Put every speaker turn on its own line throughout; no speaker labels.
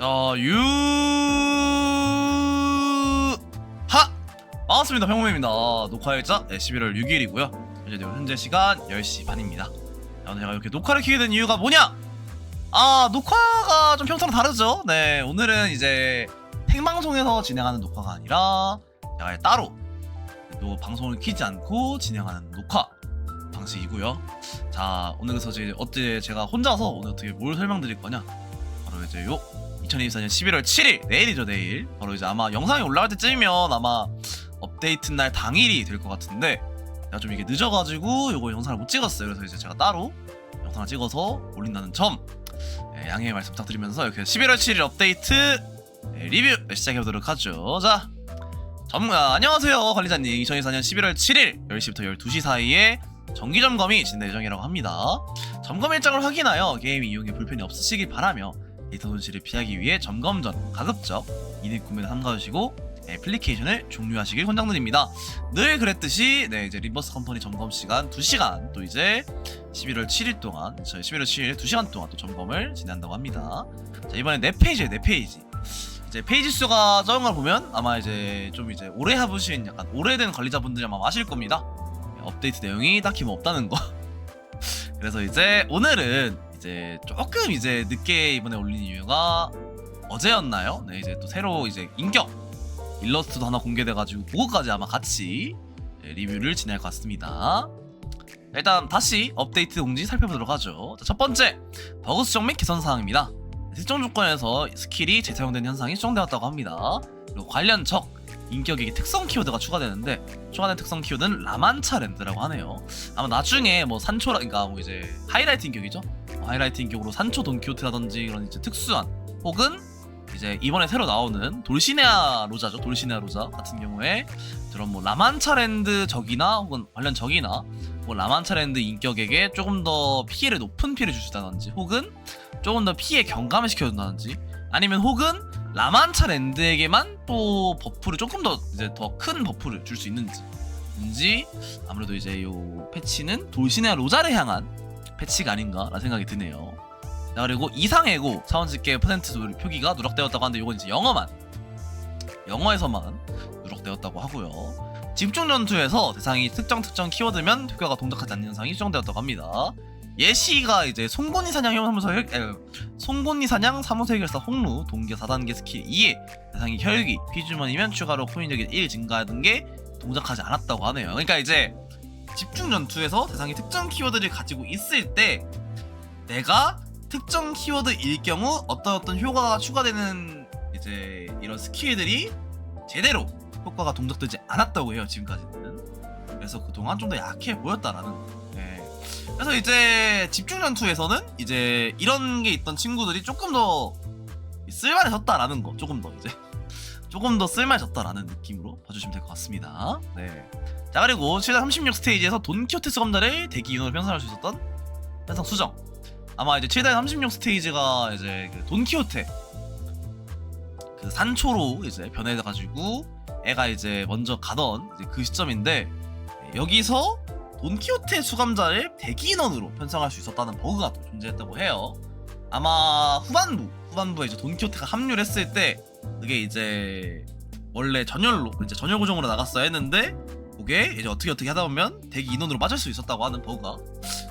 자, 유, 하! 반갑습니다. 평범입니다. 녹화일자 네, 11월 6일이고요. 현재, 현재 시간 10시 반입니다. 자, 오늘 제가 이렇게 녹화를 키게 된 이유가 뭐냐? 아, 녹화가 좀 평소랑 다르죠? 네, 오늘은 이제 생방송에서 진행하는 녹화가 아니라 제가 따로 또 방송을 키지 않고 진행하는 녹화 방식이고요. 자, 오늘 그래서 이제 어제 제가 혼자서 오늘 어떻게 뭘 설명드릴 거냐? 바로 이제 요 2024년 11월 7일 내일이죠 내일. 바로 이제 아마 영상이 올라갈 때쯤이면 아마 업데이트 날 당일이 될 것 같은데 제가 좀 이게 늦어가지고 요거 영상을 못 찍었어요. 그래서 이제 제가 따로 영상을 찍어서 올린다는 점 예, 양해의 말씀 부탁드리면서 이렇게 11월 7일 업데이트 예, 리뷰 시작해보도록 하죠. 자 점, 아, 안녕하세요 관리자님. 2024년 11월 7일 10시부터 12시 사이에 정기 점검이 진행 예정이라고 합니다. 점검 일정을 확인하여 게임 이용에 불편이 없으시길 바라며 데이터 손실을 피하기 위해 점검 전 가급적 이득 구매를 삼가주시고 애플리케이션을 종료하시길 권장드립니다. 늘 그랬듯이 네 이제 리버스 컴퍼니 점검 시간 2시간 또 이제 11월 7일 동안 저희 11월 7일 2시간 동안 또 점검을 진행한다고 합니다. 자 이번에 네 페이지에 네 페이지. 이제 페이지 수가 적은 걸 보면 아마 이제 좀 이제 오래 해보신 약간 오래된 관리자분들이 아마 아실 겁니다. 네, 업데이트 내용이 딱히 뭐 없다는 거. 그래서 이제 오늘은 이제 조금 이제 늦게 이번에 올린 이유가 어제였나요? 네 이제 또 새로 이제 인격 일러스트도 하나 공개돼가지고 그거까지 아마 같이 네, 리뷰를 진행할 것 같습니다. 일단 다시 업데이트 공지 살펴보도록 하죠. 자, 첫 번째 버그 수정 및 개선 사항입니다. 특정 조건에서 스킬이 재사용된 현상이 수정되었다고 합니다. 그리고 관련 적 인격에게 특성 키워드가 추가되는데 추가된 특성 키워드는 라만차 랜드라고 하네요. 아마 나중에 뭐 산초라 그러니까 뭐 이제 하이라이트 인격이죠. 뭐 하이라이트 인격으로 산초 돈키호테라든지 그런 이제 특수한 혹은 이제 이번에 새로 나오는 돌시네아 로자죠. 돌시네아 로자 같은 경우에 그런 뭐 라만차랜드 적이나 혹은 관련 적이나 뭐 라만차랜드 인격에게 조금 더 피해를 높은 피해를 있다든지 혹은 조금 더 피해 경감을 시켜준다든지 아니면 혹은 라만차랜드에게만 또 버프를 조금 더 이제 더 큰 버프를 줄 수 있는지 인지 아무래도 이제 요 패치는 돌시네아 로자를 향한 패치가 아닌가라는 생각이 드네요. 자, 그리고 이상해고 사원 집계 퍼센트 도- 표기가 누락되었다고 하는데 이건 이제 영어만 영어에서만 누락되었다고 하고요. 집중 전투에서 대상이 특정 특정 키워드면 효과가 동작하지 않는 현상이 수정되었다고 합니다. 예시가 이제 송곳니 사냥 사무소 혈, 에, 송곳니 사냥 사무소 해결사 홍루 동기 4단계 스킬 2에 대상이 혈기 피주머니면 추가로 코인 력이 1 증가하는 게 동작하지 않았다고 하네요. 그러니까 이제 집중 전투에서 대상이 특정 키워드를 가지고 있을 때 내가 특정 키워드일 경우 어떤 어떤 효과가 추가되는 이제 이런 스킬들이 제대로 효과가 동작되지 않았다고 해요 지금까지는. 그래서 그동안 좀 더 약해 보였다라는. 네. 그래서 이제 집중 전투에서는 이제 이런 게 있던 친구들이 조금 더 쓸만해졌다라는 거 조금 더 이제 조금 더 쓸만해졌다라는 느낌으로 봐주시면 될 것 같습니다 네. 자 그리고 최대 36 스테이지에서 돈키호테 수감자를 대기 인원으로 편성할 수 있었던 편성 수정 아마 이제 최대 36 스테이지가 이제 그 돈키호테 그 산초로 이제 변해가지고 애가 이제 먼저 가던 이제 그 시점인데 여기서 돈키호테 수감자를 대기 인원으로 편성할 수 있었다는 버그가 또 존재했다고 해요. 아마 후반부 후반부에 이제 돈키호테가 합류를 했을 때 그게 이제 원래 전열로 이제 전열 고정으로 나갔어야 했는데 그게 이제 어떻게 어떻게 하다 보면 대기 인원으로 빠질 수 있었다고 하는 버그가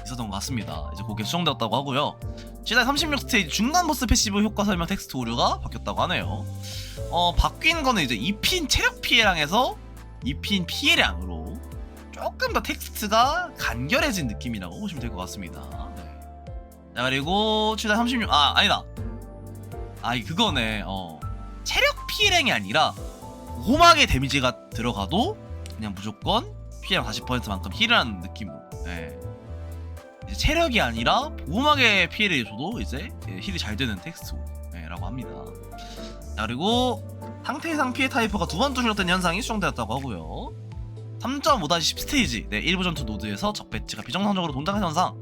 있었던 것 같습니다. 이제 그게 수정되었다고 하고요. 최대 36 스테이지 중간 보스 패시브 효과 설명 텍스트 오류가 바뀌었다고 하네요. 어 바뀐 거는 이제 2핀 체력 피해량에서 2핀 피해량으로 조금 더 텍스트가 간결해진 느낌이라고 보시면 될 것 같습니다. 네. 자 그리고 최대 36아 아니다. 아이 그거네. 어 피해량이 아니라 호막의 데미지가 들어가도 그냥 무조건 피해량 40%만큼 힐을 하는 느낌으로. 네. 이제 체력이 아니라 보호막의 피해를 줘도 이제 힐이 잘 되는 텍스트라고 합니다. 자, 그리고 상태 이상 피해 타이퍼가 두번 출력된 현상이 수정되었다고 하고요. 3.5-10 스테이지, 네, 일부 전투 노드에서 적 배치가 비정상적으로 동작하는 현상.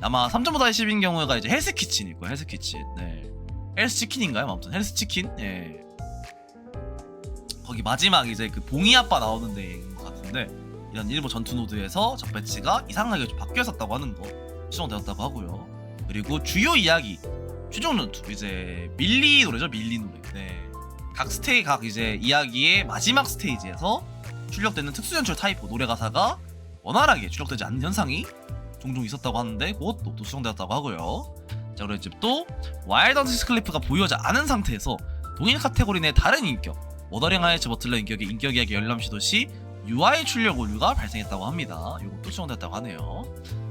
아마 3.5-10인 경우가 이제 헬스 키친일 거예요, 헬스 키친. 네. 헬스 치킨인가요? 아무튼 헬스 치킨. 예. 거기 마지막 이제 그 봉이 아빠 나오는 데인 것 같은데 이런 일부 전투 노드에서 적 배치가 이상하게 좀 바뀌었었다고 하는 거 수정되었다고 하고요. 그리고 주요 이야기 최종 전투 이제 밀리 노래죠 밀리 노래 네. 각 스테이 각 이제 이야기의 마지막 스테이지에서 출력되는 특수 연출 타입 노래 가사가 원활하게 출력되지 않는 현상이 종종 있었다고 하는데 그것도 또 수정되었다고 하고요 자 그리고 이제 또 와일드 헌트 클리프가 보유하지 않은 상태에서 동일 카테고리 내 다른 인격 워더링 하이츠 버틀러 인격의 인격 이야기 열람 시도 시 UI 출력 오류가 발생했다고 합니다 이것도 수정됐다고 하네요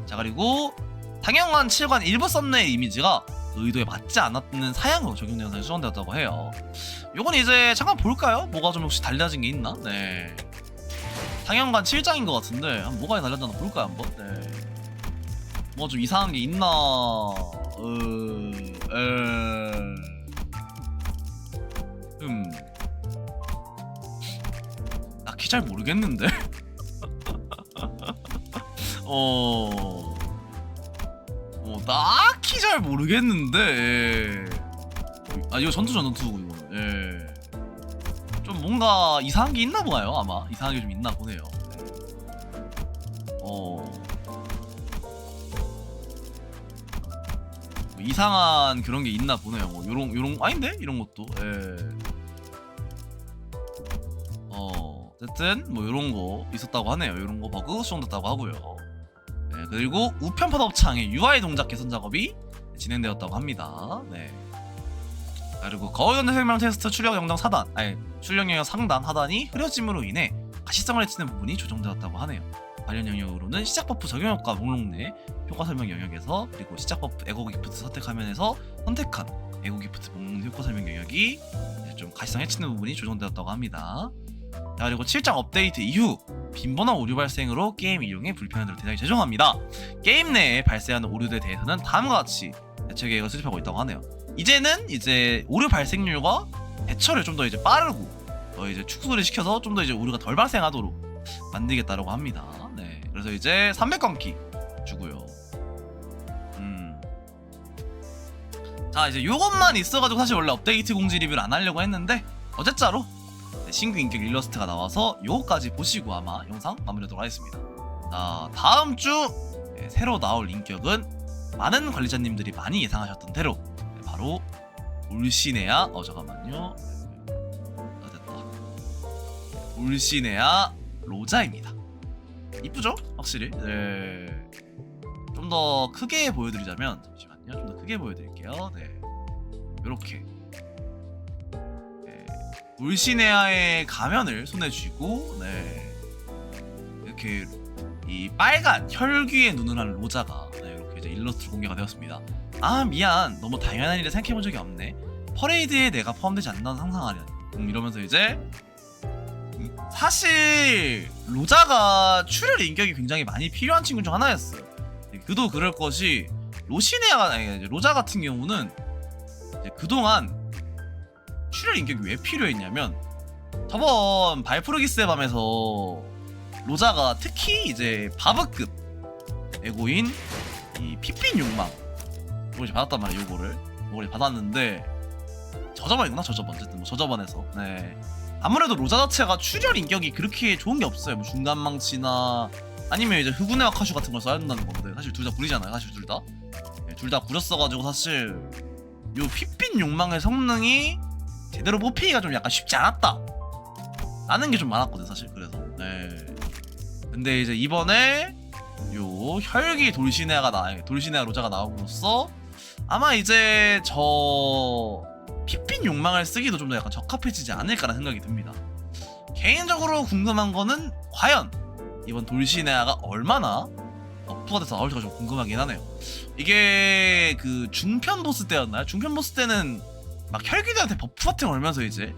자 그리고 당연한 7관 일부 썸네일 이미지가 의도에 맞지 않았는 사양으로 영상이 수정되었다고 해요. 요건 이제 잠깐 볼까요? 뭐가 좀 혹시 달라진 게 있나? 네. 당연관 7장인 것 같은데 뭐가 달라졌나 볼까요 한번? 네. 뭐가 좀 이상한 게 있나? 으... 에... 잘 모르겠는데? 어... 어, 딱히 잘 모르겠는데. 아, 이거 전투 전투고 이거. 예. 좀 뭔가 이상한 게 있나 보나요? 아마 이상한 게 좀 있나 보네요. 어. 뭐 이상한 그런 게 있나 보네요. 뭐 요런 요런 아닌데 이런 것도. 예. 어. 어쨌든 뭐 요런 거 있었다고 하네요. 요런 거 버그 수정됐다고 하고요. 네, 그리고 우편 팝업 창의 UI 동작 개선 작업이 진행되었다고 합니다. 네. 그리고 거연 설명 테스트 출력 영상 사단, 아니 출력 영역 상단 하단이 흐려짐으로 인해 가시성을 해치는 부분이 조정되었다고 하네요. 관련 영역으로는 시작 버프 적용 효과 목록 내 효과 설명 영역에서 그리고 시작 버프 에고 기프트 선택 화면에서 선택한 에고 기프트 목록 내 효과 설명 영역이 좀 가시성 해치는 부분이 조정되었다고 합니다. 자, 그리고 7장 업데이트 이후 빈번한 오류 발생으로 게임 이용에 불편함을 대단히 죄송합니다. 게임 내에 발생하는 오류들에 대해서는 다음과 같이 대처 계획을 수립하고 있다고 하네요. 이제는 이제 오류 발생률과 대처를 좀 더 이제 빠르고 더 이제 축소를 시켜서 좀 더 이제 오류가 덜 발생하도록 만들겠다라고 합니다. 네, 그래서 이제 300건기 주고요. 음. 자 이제 요것만 있어가지고 사실 원래 업데이트 공지 리뷰를 안 하려고 했는데 어쨌자로 네, 신규 인격 일러스트가 나와서 요거까지 보시고 아마 영상 마무리하도록 하겠습니다. 자 다음 주 네, 새로 나올 인격은 많은 관리자님들이 많이 예상하셨던 대로 네, 바로 울시네야 어 잠깐만요 아 됐다 울시네야 로자입니다. 이쁘죠? 확실히 네 좀 더 크게 보여드리자면 잠시만요 좀 더 크게 보여드릴게요 네 요렇게 네. 울시네아의 가면을 손에 쥐고 네 이렇게 이 빨간 혈귀의 눈을 한 로자가 네, 이렇게 이제 일러스트로 공개가 되었습니다. 아 미안 너무 당연한 일에 생각해본 적이 없네. 퍼레이드에 내가 포함되지 않는다는 상상하려니 음, 이러면서 이제 음, 사실 로자가 출혈 인격이 굉장히 많이 필요한 친구 중 하나였어요. 네, 그도 그럴 것이 로시네아가 로자 같은 경우는 그동안 출혈 인격이 왜 필요했냐면 저번 발프르기스의 밤에서 로자가 특히 이제 바브급 에고인 이 피핀 욕망 이걸 받았단 말이에요 요거를. 요걸 받았는데 저저번이구나 저저번 어쨌든 뭐 저저번에서. 네. 아무래도 로자 자체가 출혈 인격이 그렇게 좋은 게 없어요. 뭐 중간망치나 아니면 이제 흑운의 카슈 같은 걸 써야 된다는 건데 사실 둘 다 구리잖아요 사실 둘다. 네, 둘다 구렸어가지고 사실 요 피핀 욕망의 성능이 제대로 뽑히기가 좀 약간 쉽지 않았다 라는 게 좀 많았거든 사실 그래서 네 근데 이제 이번에 요 혈기 돌시네아가 나 돌시네아 로자가 나옴으로써 아마 이제 저 피핀 욕망을 쓰기도 좀 더 약간 적합해지지 않을까라는 생각이 듭니다. 개인적으로 궁금한 거는 과연 이번 돌시네아가 얼마나 버프가 돼서 나올지가 좀 궁금하긴 하네요. 이게 그 중편 보스 때였나요? 중편 보스 때는 막 혈기들한테 버프 같은 거 걸면서 이제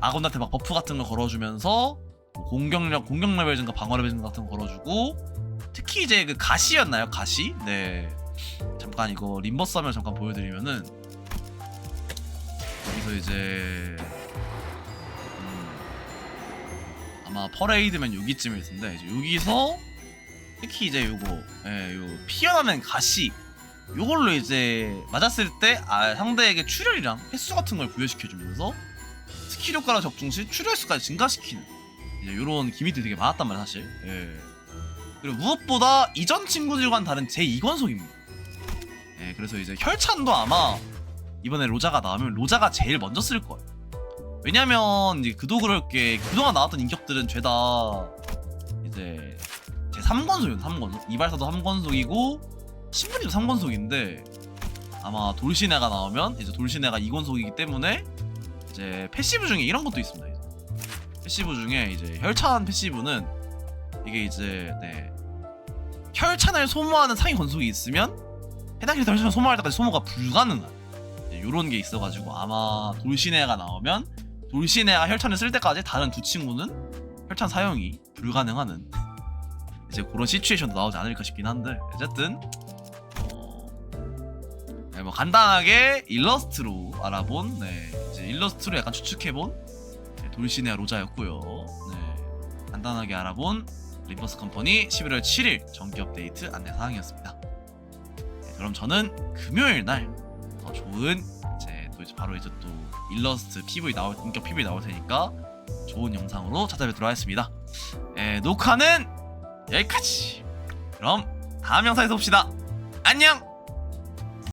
아군한테 막 버프 같은 거 걸어주면서 뭐 공격력, 공격 레벨 증가, 방어 레벨 증가 같은 거 걸어주고 특히 이제 그 가시였나요? 가시? 네. 잠깐 이거 림버스 하면 잠깐 보여드리면은 여기서 이제 음, 아마 퍼레이드면 여기쯤일 텐데 이제 여기서 특히 이제 요거 예, 요 피어나는 가시 요걸로 이제 맞았을 때 아, 상대에게 출혈이랑 횟수 같은 걸 부여시켜주면서 스킬 효과를 적중 시 출혈 수까지 증가시키는 이제 요런 기믹들이 되게 많았단 말이야 사실 예. 그리고 무엇보다 이전 친구들과는 다른 제2권속입니다 예, 그래서 이제 혈찬도 아마 이번에 로자가 나오면 로자가 제일 먼저 쓸 거예요. 왜냐면 이제 그도 그럴 게 그동안 나왔던 인격들은 죄다 이제 제 3권속이에요 3권속 이발사도 3권속이고 신분이도 3권속인데 아마 돌신애가 나오면 이제 돌신애가 2권속이기 때문에 이제 패시브 중에 이런 것도 있습니다 이제. 패시브 중에 이제 혈찬 패시브는 이게 이제 네 혈찬을 소모하는 상위 권속이 있으면 해당 캐릭터 혈찬을 소모할 때까지 소모가 불가능한 이런 게 있어가지고 아마 돌신애가 나오면 돌신애가 혈찬을 쓸 때까지 다른 두 친구는 혈찬 사용이 불가능하는 이제 그런 시츄에이션도 나오지 않을까 싶긴 한데 어쨌든 어, 네, 뭐 간단하게 일러스트로 알아본 네, 이제 일러스트로 약간 추측해본 네, 돌신의 로자였고요. 네, 간단하게 알아본 리버스 컴퍼니 11월 7일 정기 업데이트 안내 사항이었습니다. 네, 그럼 저는 금요일 날 더 좋은 이제 또 이제 바로 이제 또 일러스트 PV 나올 인격 PV 나올 테니까 좋은 영상으로 찾아뵙도록 하겠습니다. 예, 녹화는 여기까지. 그럼 다음 영상에서 봅시다. 안녕.